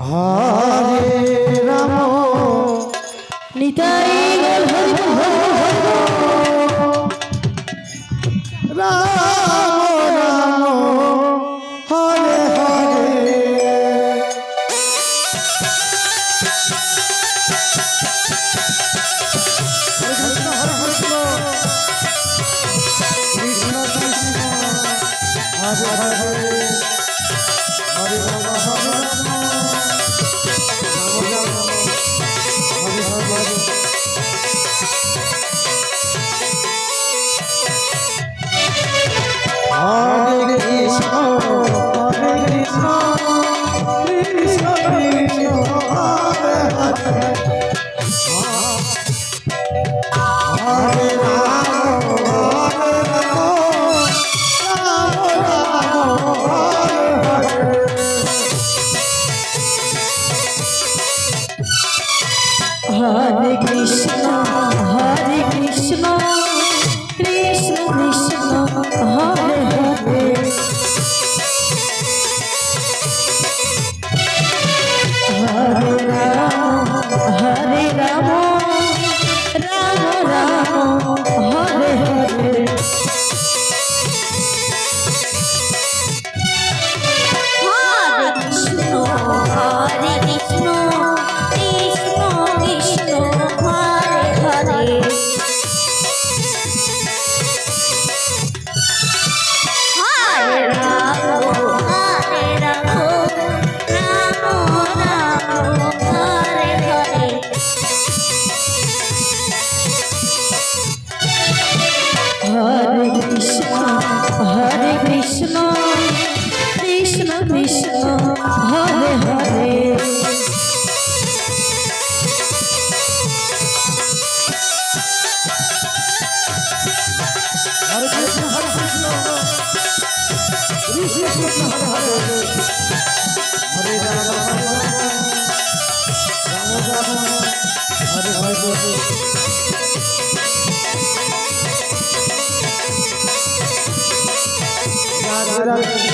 Hare Ram Nitai Hare Hare Hare Rama Hare Rama Krishna Hare Hare Thank you.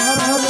Hare Hare.